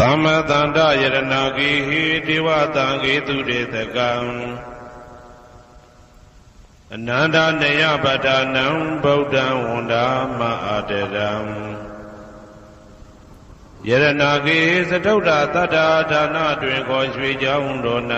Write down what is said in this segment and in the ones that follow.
သမ္မတန္တယရဏဂေဟိဒေဝတံဂေတုရေတကံအနန္တနေယပဒနံဗုဒ္ဓံဝန္ဒာမအာတရံယရဏဂေသတုဒ္ဓတတ္တာဒါနတွင်ခေါ်ရွှေကြောင်းတော်၌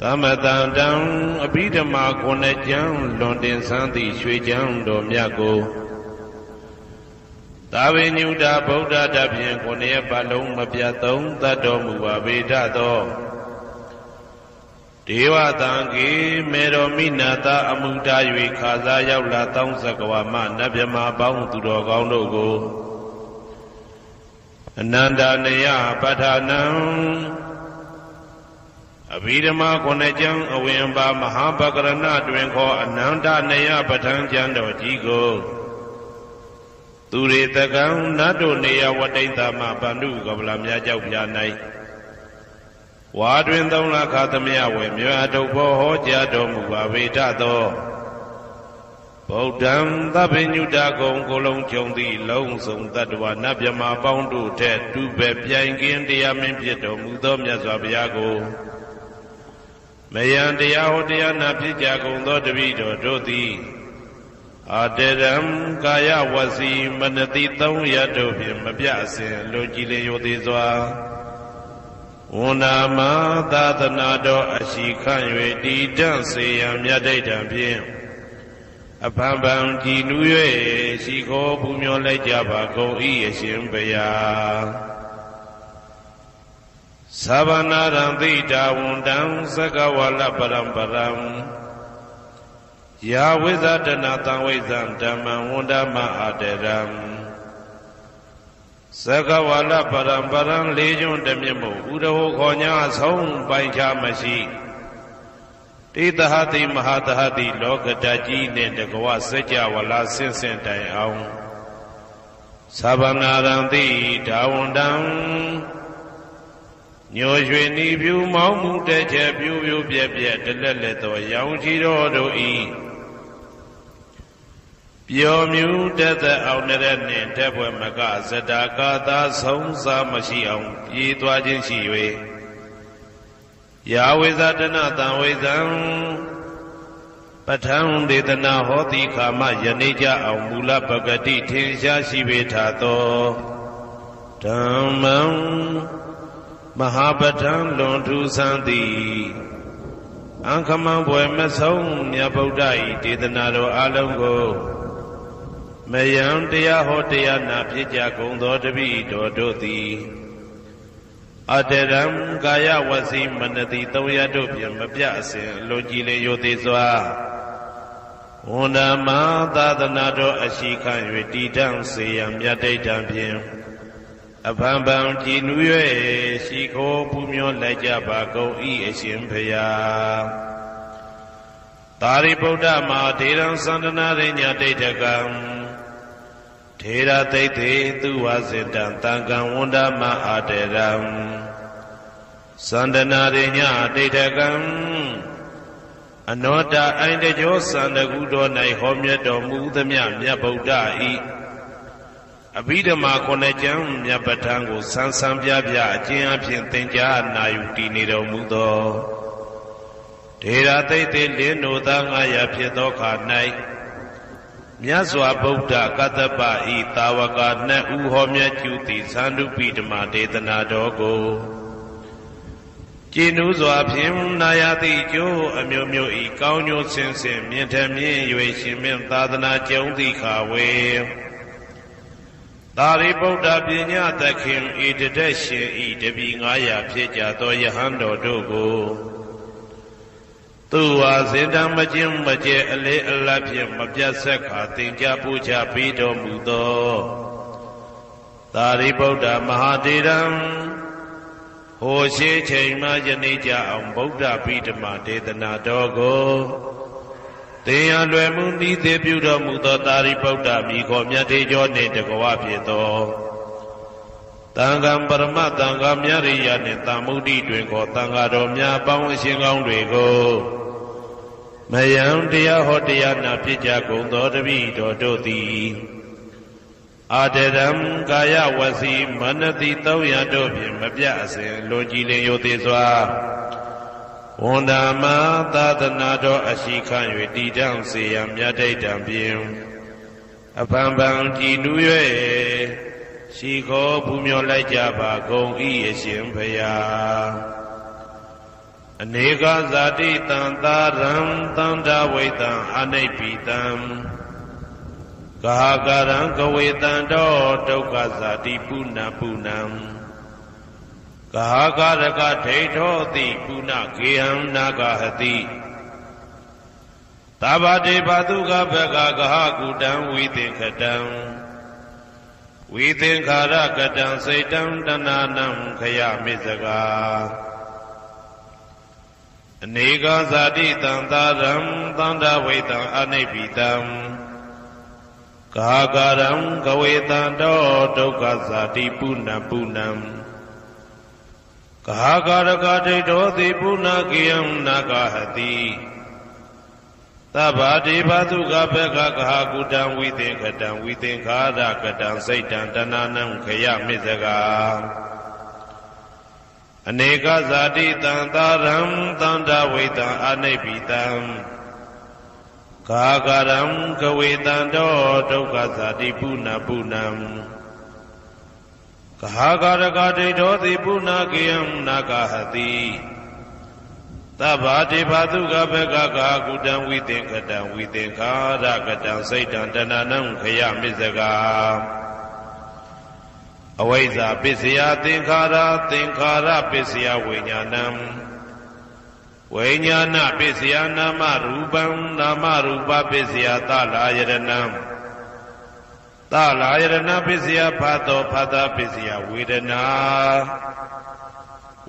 သမတန္တံအဘိဓမ္မာခုနှစ်ကျမ်းလွန်တင်ဆန်းသည့်ရွှေကျမ်းတော်မြတ်ကို သာဝေညုတာဗုဒ္ဓတဖြင့်ခုနှစ်ပတ်လုံးမပြတ်သုံးသတ်တော်မူပါဗေဒသောဒေဝတံကေမေတော်မိနာတာအမှုတာ၍ခါစားရောက်လာတောင်းစကဝါမနတ်မြမပေါင်းသူတော်ကောင်းတို့ကိုအနန္တနယပဋ္ဌာနံအဘိဓမ္မာခုနှစ်ကျမ်းအဝင်ပါမဟာပကရဏတွင်ခေါ်အနန္တနယပဋ္ဌာန်းကျမ်းတော်ကြီးကို သူရေတကံနတ်တို့နေယဝတိတ္တမဗန္ဓုကပလာမြတ်ကြောက်ပြ၌ဝါတွင်သုံးလခသမယဝေမြေအတုဘောဟောကြားတော်မူပါဝေဒသောဗုဒ္ဓံသဗ္ဗညုတကုံကိုလုံးကြုံသည့်လုံးစုံတတ္တဝနတ်မြမပေါင်းတို့ထက်တူပဲပြိုင်ကင်းတရားမင်းဖြစ်တော်မူသောမြတ်စွာဘုရားကိုမယံတရားဟောတရားနာဖြစ်ကြကုန်သောတပည့်တော်တို့သည် အတရံကာယဝစီမနတိသုံးရတို့ဖြင့်မပြအစဉ်လွန်ကြည်လင်ရိုသေးစွာဝန္နာမသာသနာတော်အရှိခန့်၍တည်တံ့စေရန်မြတ်ဒိဋ္ဌံဖြင့်အဖန်ဖန်ကြည်နူး၍ရှိခိုးပူမျောလိုက်ကြပါကုန်၏အရှင်ဘုရားသဗ္ဗနာရံသိတာဝန္တံသက္ကဝါလပရံပရံ ယာဝိဇဒနာတံဝိဇံဓမ္မံဝန္ဒမအာတရံသက္ကဝါလပရံပရံလေးကျွန်းတမြင့်မို့ဥဒဟောခေါ်ညာဆုံးပိုင်ချမရှိတိတဟတိမဟာတဟတိလောကတကြီးနှင့်တကဝစัจ java လာဆင့်ဆင့်တိုင်အောင်သဗ္ဗနာရံတိဒါဝန္တံညိုရွှေနီဖြူမောင်းမှုတဲ့ချက်ပြူးပြူးပြက်ပြက်တလက်လက်သောရောင်ချီတော်တို့ဤ ပျော်မြူတက်သက်အောင်တဲ့နှင့်တက်ပွဲမကဇတာကာသာဆုံးစားမရှိအောင်ပြေးသွားခြင်းရှိ၍ယာဝေဇတနာတံဝေဇံပဋ္ဌံဒေသနာဟောတိခာမယနေ့ကြအောင်မူလပဂတိထင်ရှားရှိပေထသောဓမ္မံမဟာပဋ္ဌံလွန်ထူးဆန်းသည်အံခမံဘွယ်မဆုံးမြတ်ဗုဒ္ဓ၏ဒေသနာတော်အလုံးကို မယံတရားဟောတရားနာဖြစ်ကြကုန်သောတပည့်တော်တို့သည်အတရံကာယဝစီမနတိသုံးရတို့ဖြင့်မပြအစဉ်လွန်ကြည်လေရိုသေးစွာဝန္ဒမသာသနာတော်အရှိခံ၍တည်တံ့စေရန်မြတ်ဒိဋ္ဌံဖြင့်အဖန်ဖန်ကြည်နူး၍ရှိခိုးပူမျောလိုက်ကြပါကုန်၏အရှင်ဖရာသာရိပုတ္တမဟာဒေရံသန္တနာရိညာဒိဋ္ဌကံ ထေရသိသိသူဝဇင်တံတံကံဝန္ဒမအာတေရံသန္တနာရိညာဒိဋ္ဌကံအနောတအိုင်တကြောသန္တကုတော်၌ဟောမြတ်တော်မူသမျှမြတ်ဗုဒ္ဓဤအဘိဓမ္မာခုနှစ်ကျမ်းမြတ်ပဋ္ဌာန်းကိုဆန်းဆန်းပြပြအကျဉ်းအဖြစ်သင်ကြားနာယူတည်နေတော်မူသောဒေရာသိသိလင်းတို့သား900ဖြစ်သောခါ၌ မြတ်စွာဘုရားကတ္တပဤတာဝကနှစ်ဦးဟောမြတ်ကျူသည်သန္ဓုပိဓမ္မာဒေသနာတော်ကိုကျင့်ဥစွာဖြင့်နာယတိကျိုးအမျိုးမျိုးဤကောင်းကျိုးဆင်းဆင်းမြင့်ထမြင့်၍ရှင်မြင့်သာသနာကျုံသည့်ခါဝေသာရိပုတ္တပညာသခင်ဤတတက်ရှင်ဤတပီ900ဖြစ်ကြသောယဟန်တော်တို့ကို သူဝါစင်တံမကျင်းမကျဲအလေးအလတ်ဖြင့်မပြတ်ဆက်ခါသင်ကြားပူချပေးတော်မူသောသာရိပုတ္တမဟာတေရံဟိုရှိချိန်မှယနေ့ကြအောင်ဗုဒ္ဓပိဓမ္မာဒေသနာတော်ကိုသင်ရလွယ်မှုဤသေးပြုတော်မူသောသာရိပုတ္တမိခေါ်မြတ်တေကျော်နှင့်တကဝဖြစ်သော တန်ခံပရမတန်ခါမြရိယနှင့်တာမုဒ္ဒိတွင်ခေါ်တန်ခါတော်များပေါင်းအရှင်ကောင်းတွေကိုမယံတရားဟောတရားနာဖြစ်ကြကုန်သောတပည့်တော်တို့သည်အာတရံကာယဝစီမနတိသုံးရတို့ဖြင့်မပြတ်အစဉ်လွန်ကြည်လင်ယိုသေးစွာဝန်ဓမ္မသာသနာတော်အရှိခံ၍တည်တံ့စေရန်မြတ်တိတ်တံဖြင့်အပံပံကြည်နူး၍ ရှိခေါ်ပူမျောလိုက်ကြပါကုန်ဤအရှင်ဖရာအနေကဇာတိတံသာရံတန္တဝိတံအနိပိတံကာကရံကဝေတံတောဒုက္ခဇာတိပုဏ္ဏပုဏ္ဏံကာကရကဒိဋ္ဌောတိပုဏ္ဏကေဟံနာဂဟတိသဗ္ဗတေဘာတုကဘကကဟကုတံဝိသင်္ခတံ ဝိသင်္ခာရကတံစိတ်တံတဏနံခယမိစကာအနေကဇာတိတံသာရံသန္တာဝိတံအနိပိတံကာကရံကဝေတံတောဒုက္ခဇာတိပုဏ္ဏပုဏ္ဏံကာကရကဒိဋ္ဌောတိပုဏ္ဏကိယံနာဂဟတိ သဗ္ဗတိဘာတုကဘကကဟာကုတံဝိသင်္ခတံဝိသင်္ခာရကတံစိတ်တံတဏနံခယမိစကာအနေကဇာတိတံသာရံသန္တာဝိတံအနိပိတံကာကရံကဝေတံတောဒုက္ခဇာတိပုဏ္ဏပုဏ္ဏံကာကရကဒိဋ္ဌောတိပုဏ္ဏကေယံနာဂဟတိ သဗ္ဗတိဘာတုကဘကကာကုတံဝိသင်္ခတံဝိသင်္ခာရကတံစိတ်တံတဏနံခယမိစကာအဝိဇ္ဇာပစ္စယသင်္ခါရသင်္ခါရပစ္စယဝိညာဏံဝိညာဏပစ္စယနာမရူပံနာမရူပပစ္စယသလာယရဏံသလာယရဏပစ္စယဖတ်တော်ဖတ်တာပစ္စယဝေဒနာ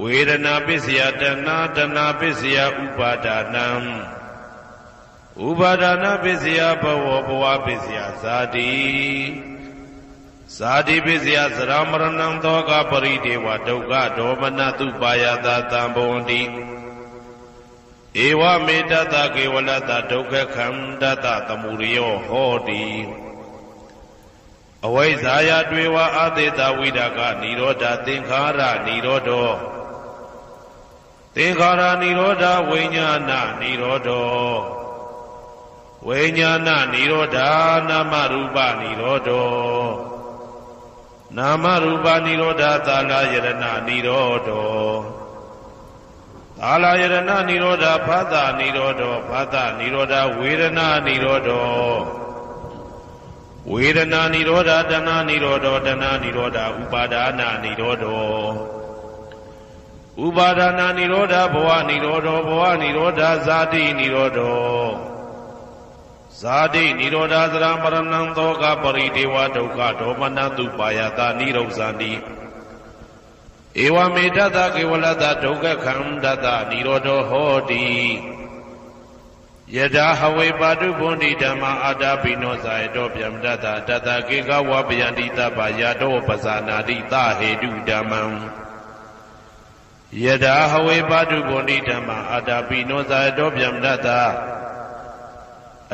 ဝေဒနာပစ္စယတဏတဏပစ္စယဥပါဒနာဥပါဒနာပစ္စယဘဝဘဝပစ္စယဇာတိဇာတိပစ္စယသရမရဏံသောကပရိဒေဝဒုက္ခဒေါမနတုပါယတာတံဘဝန္တိဧဝမေတ္တကေဝလတဒုက္ခခန္တတသမုရိယောဟောတိအဝိဇ္ဇာယတွေဝအာသေတဝိဒကនិရောဓသင်္ခါရនិရောဓော သင်္ခါရនិရောဓဝိညာဏនិရောဓောဝိညာဏនិရောဓနာမရူပនិရောဓောနာမရူပនិရောဓသာလယရဏនិရောဓောသာလယရဏនិရောဓဖသនិရောဓောဖသនិရောဓဝေဒနာនិရောဓောဝေဒနာនិရောဓတဏនិရောဓောတဏនិရောဓဥပါဒာနာនិရောဓော ဥပါဒနာនិရောဓဘဝនិရောဓောဘဝនិရောဓဇာတိនិရောဓောဇာတိនិရောဓသရမရဏံသောကပရိဒေဝဒုက္ခဒေါမနတုပါယတာនិရောဇာတိဧဝမေတ္တကေဝလတဒုက္ခခန္တတនិရောဓောဟောတိယထာဟဝေပါတုဘုန်တိဓမ္မာအာတာပိနောဇာယတောဗျမတတတတကေကဝပယန္တိတပယာတောပဇာနာတိသဟေတုဓမ္မံ ယထာဟဝေပါတုဘုန်တိဓမ္မာအာတာပိနောဇာယတောဗျမတတ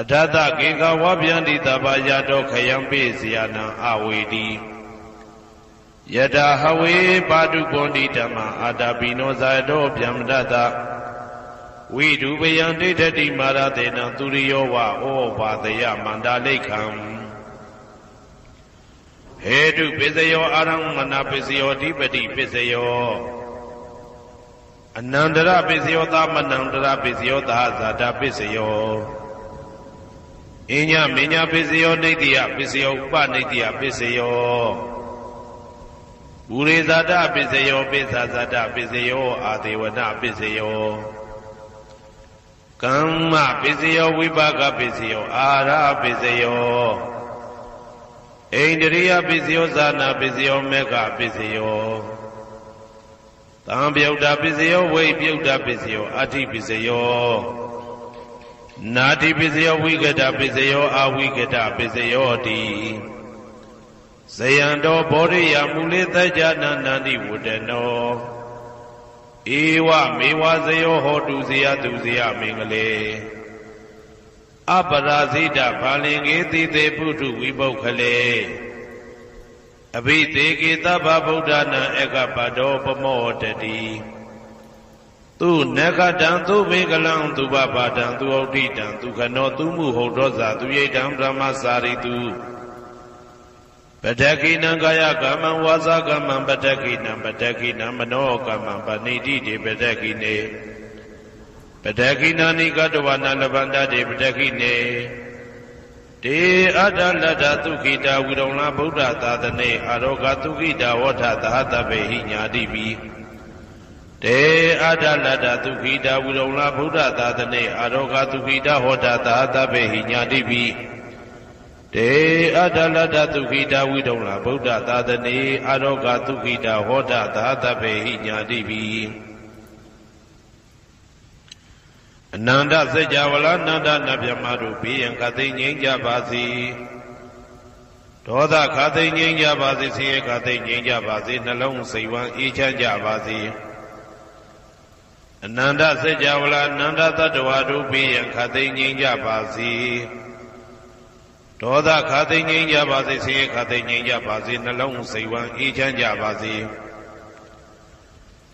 အထတကေကဝပယန္တိတပယာတောခယံပိစယနံအဝေတိယထာဟဝေပါတုဘုန်တိဓမ္မာအာတာပိနောဇာယတောဗျမတတဝိဒုပယံဒိဋ္ဌတိမာရတေနံသူရိယောဝဩဘာတယမန္တာလိခံဟေတုပစ္စယောအာရမဏပစ္စယောဓိပတိပစ္စယော အနန္တရပစ္စယောသမနန္တရပစ္စယောသာဇာတာပစ္စယောအညမညာပစ္စယောနေတိယပစ္စယောဥပနေတိယပစ္စယောဥရေဇာတပစ္စယောပိစ္ဆာဇာတပစ္စယောအာဒေဝနပစ္စယောကမ္မပစ္စယောဝိပါကပစ္စယောအာရပစ္စယောဣန္ဒြိယပစ္စယောဇာနာပစ္စယောမေဃပစ္စယော သံပြုတ်တာပစ္စယောဝိပြုတ်တာပစ္စယောအဋ္ဌိပစ္စယောနာတိပစ္စယောဝိကတပစ္စယောအဝိကတပစ္စယောတိဇယံတော်ဘောရိယမူလေတကြနာနန္တိဝတ္တနောဧဝမေဝဇယောဟောတုဇယသူဇယမင်္ဂလေအပရာဇိတဘာလင်္ကေတိတေပုထုဝိပုခလေ အဘိသေကေတဗ္ဗဗုဒ္ဓနာဧကပတောပမောတတိသူနဂတံသူမေကလံသူဘပါတံသူဩဋ္ဌိတံသူခနောသူမှုဟုတ်တော်စာသူရိတံဗြဟ္မစာရိတုပတကိနံကာယကမ္မံဝါစာကမ္မံပတကိနံပတကိနံမနောကမ္မံပဏိတိတေပတကိနေပတကိနာနိကတဝနာလဗန္တတေပတကိနေ တေအတ္တလတ္တသုခိတာဝိရုံလာဗုဒ္ဓသာသနေအာရောဂသုခိတာဝဋ္ဌသဟတပေဟိညာတိပိတေအတ္တလတ္တသုခိတာဝိရုံလာဗုဒ္ဓသာသနေအာရောဂသုခိတာဟောတသဟတပေဟိညာတိပိတေအတ္တလတ္တသုခိတာဝိရုံလာဗုဒ္ဓသာသနေအာရောဂသုခိတာဟောတသဟတပေဟိညာတိပိ အနန္တစัจ java လာနန္ဒနဗျမတို့ဘေးရန်ခသိငြိမ်းကြပါစေဒေါသခသိငြိမ်းကြပါစေဆင်းရဲခသိငြိမ်းကြပါစေနှလုံးစိတ်ဝမ်းအေးချမ်းကြပါစေအနန္တစัจ java လာနန္ဒတတ္တဝါတို့ဘေးရန်ခသိငြိမ်းကြပါစေဒေါသခသိငြိမ်းကြပါစေဆင်းရဲခသိငြိမ်းကြပါစေနှလုံးစိတ်ဝမ်းအေးချမ်းကြပါစေ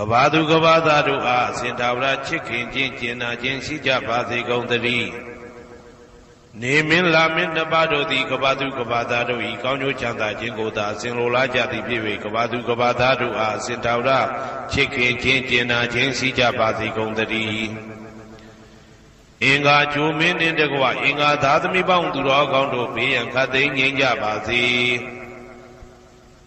ကဘာသူကဘာသားတို့အားအစဉ်တော်ရာချစ်ခင်ခြင်းကျင်နာခြင်းရှိကြပါစေကုန်သတည်းနေမင်းလာမင်းနှစ်ပါးတို့သည်ကဘာသူကဘာသားတို့၏ကောင်းကျိုးချမ်းသာခြင်းကိုသာအစဉ်လိုလားကြသည်ဖြစ်၍ကဘာသူကဘာသားတို့အားအစဉ်တော်ရာချစ်ခင်ခြင်းကျင်နာခြင်းရှိကြပါစေကုန်သတည်းအင်္ဂါဂျိုမင်းနှင့်တကွအင်္ဂါသာသမီပေါင်းသူတော်ကောင်းတို့ဘေးရန်ခတ်သိမ်းငြိမ်းကြပါစေ။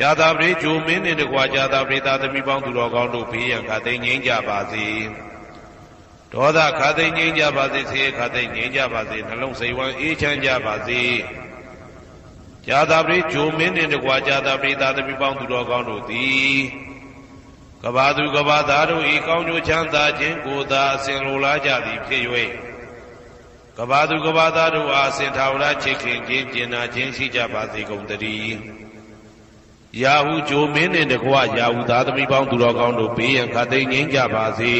ဇာတာပရိဂျိုမင်းနှင့်တကွာဇာတာပရိသာသမီပေါင်းသူတော်ကောင်းတို့ဘေးရန်ခသိမ့်ငြိမ်းကြပါစေဒေါသခသိမ့်ငြိမ်းကြပါစေဆေးခသိမ့်ငြိမ်းကြပါစေနှလုံးစိတ်ဝမ်းအေးချမ်းကြပါစေဇာတာပရိဂျိုမင်းနှင့်တကွာဇာတာပရိသာသမီပေါင်းသူတော်ကောင်းတို့သည်ကဘာသူကဘာသားတို့ဤကောင်းကျိုးချမ်းသာခြင်းကိုသာအစဉ်လိုလားကြသည်ဖြစ်၍ကဘာသူကဘာသားတို့အားစင်ထာဝရချစ်ခင်ခြင်းကျင်နာခြင်းရှိကြပါစေကုန်တည်း ရာဟုဂျိုမင်းနှင့်တကွရာဟုသားသမီးပေါင်းသူတော်ကောင်းတို့ဘေးရန်ခတ်သိမ်းငြိမ်းကြပါစေ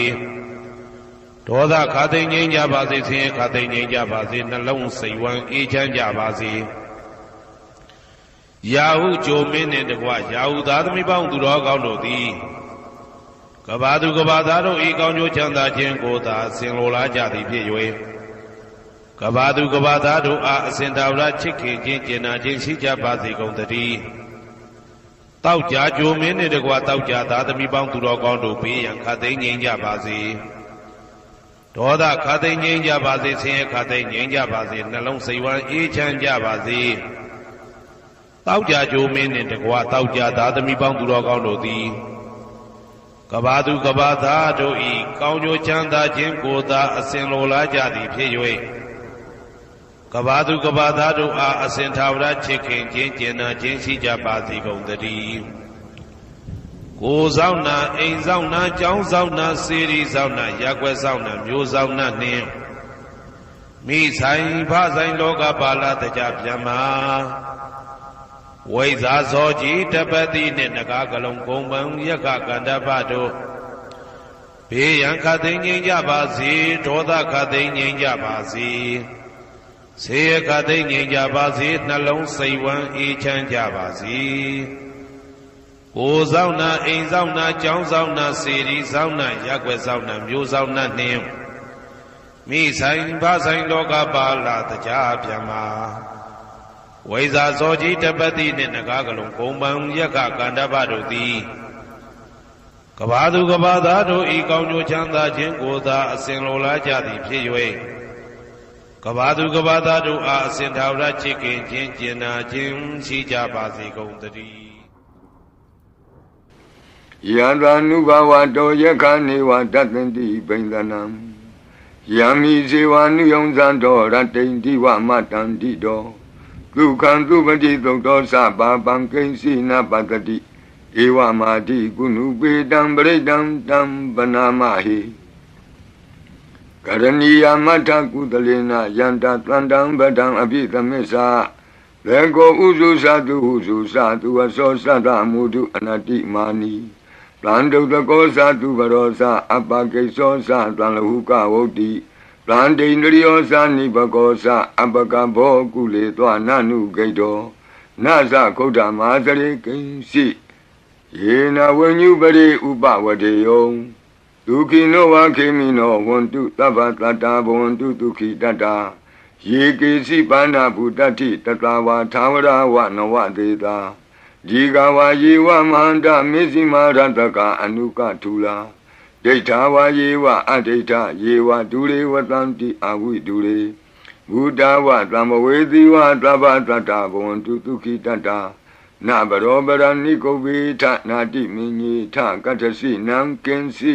ဒေါသခတ်သိမ်းငြိမ်းကြပါစေဆင်းရဲခတ်သိမ်းငြိမ်းကြပါစေနှလုံးစိတ်ဝမ်းအေးချမ်းကြပါစေရာဟုဂျိုမင်းနှင့်တကွရာဟုသားသမီးပေါင်းသူတော်ကောင်းတို့သည်ကဘာသူကဘာသားတို့ဤကောင်းကျိုးချမ်းသာခြင်းကိုသာဆင်လိုလားကြသည်ဖြစ်၍ကကဘာသူကဘာသားတို့အားအစဉ်တော်ရချစ်ခင်ခြင်းကျင်နာခြင်းရှိကြပါစေကုန်သတည်း တောက်ကြကြိုမင်းနှင့်တကွာတောက်ကြသားသမီးပေါင်းသူတော်ကောင်းတို့ဘေးရန်ခတ်သိမ်းငြိမ်းကြပါစေဒေါသခတ်သိမ်းငြိမ်းကြပါစေဆင်းရဲခတ်သိမ်းငြိမ်းကြပါစေနှလုံးစိတ်ဝမ်းအေးချမ်းကြပါစေတောက်ကြကြိုမင်းနှင့်တကွာတောက်ကြသားသမီးပေါင်းသူတော်ကောင်းတို့သည်ကဘာသူကဘာသားတို့ဤကောင်းကျိုးချမ်းသာခြင်းကိုသာအစဉ်လိုလားကြသည်ဖြစ်၍ ကဘာသူကဘာသားတို့အားအစဉ်သာဝရချစ်ခင်ခြင်းကျင်နာခြင်းရှိကြပါစေကုန်သတည်းကိုယ်ဆောင်နာအိမ်ဆောင်နာကျောင်းဆောင်နာစေရီဆောင်နာရက်ွက်ဆောင်နာမျိုးဆောင်နာနှင့်မိဆိုင်ဖဆိုင်လောကပါဠတကြဗျမ္မာဝိဇာဇောကြီးတပတိနှင့်နဂါကလုံးကုံပံယက္ခကန္တပတို့ဘေးရန်ခတ်သိမ်းငြိမ်းကြပါစေဒေါသခတ်သိမ်းငြိမ်းကြပါစေ ဆေးရခတ်သိမ်းငြိမ်းကြပါစေနှလုံးစိတ်ဝမ်းအေးချမ်းကြပါစေကိုယ်ဆောင်နာအိမ်ဆောင်နာကျောင်းဆောင်နာစေရီဆောင်နာရက်ွယ်ဆောင်နာမျိုးဆောင်နာနှင့်မိဆိုင်ဘာဆိုင်လောကပါလာတကြဗျမ္မာဝိဇာဇောကြီးတပတိနှင့်နဂါကလုံးဂုံပံယက္ခကန္တပတို့သည်ကဘာသူကဘာသားတို့ဤကောင်းကျိုးချမ်းသာခြင်းကိုသာအစဉ်လိုလားကြသည်ဖြစ်၍ ကဘာသူကဘာသားတို့အားအစဉ်ထာဝရချစ်ခင်ခြင်းကျင်နာခြင်းရှိကြပါစေကုန်သတည်းယန္တာနုဘဝတောယက္ခနေဝတတ္တန္တိပိန္ဒနံယံမိဇေဝနုယုံဇံတော်ရတ္တိန္တိဝမတန္တိတောဒုက္ခံသူပတိသုတ်တော်စပါပံကိဉ္စီနပတ္တိဧဝမာတိကုဏုပေတံပရိတံတံပနာမဟိ ကရဏီယမထကုသလေနယန္တာတန္တံဗဒံအပိသမစ္စာဘေကောဥစုသတုဟုစုသတုအသောသတ္တမုဒုအနတိမာနီတံဒုတကောသတုဘရောသအပကိသောသတံလဟုကဝုတ်တိတံဒိန္ဒရိယောသနိဘကောသအပကဘောကုလေသောနနုဂိတောနသကုဋ္ဌမဟာသရေကိဉ္စီယေနဝဉ္ညုပရိဥပဝတေယော ဒုခိနောဝခေမိနောဝန္တုသဗ္ဗတတ္တာဘဝန္တုဒုခိတတ္တာယေကေစီပါဏဗုတ္တိတတဝါသာဝရဝနဝတေတာဒီကဝါယေဝမန္တမေဇိမာရတကအနုကထူလာဒိဋ္ဌာဝါယေဝအဒိဋ္ဌယေဝဒုရေဝတံတိအဝိဒုရေဘုဒ္ဓဝသံဝေသီဝသဗ္ဗတတ္တာဘဝန္တုဒုခိတတ္တာနဘရောပရဏိကုဗေထနာတိမင်းကြီးထကတ္တစီနံကင်စီ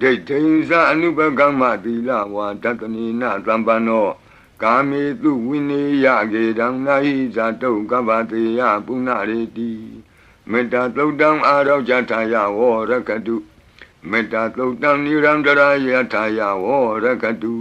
ဒိဋ္ဌိသအနုပကမ္မသီလဝါတတနိနသံပန္နောကာမေတုဝိနေယကေတံနာဟိဇာတုကဗ္ဗတေယပုဏ္ဏရေတိမေတ္တာသုတ်တံအာရောဇထာယဝရကတုမေတ္တာသုတ်တံနိရန္တရာယထာယဝရကတု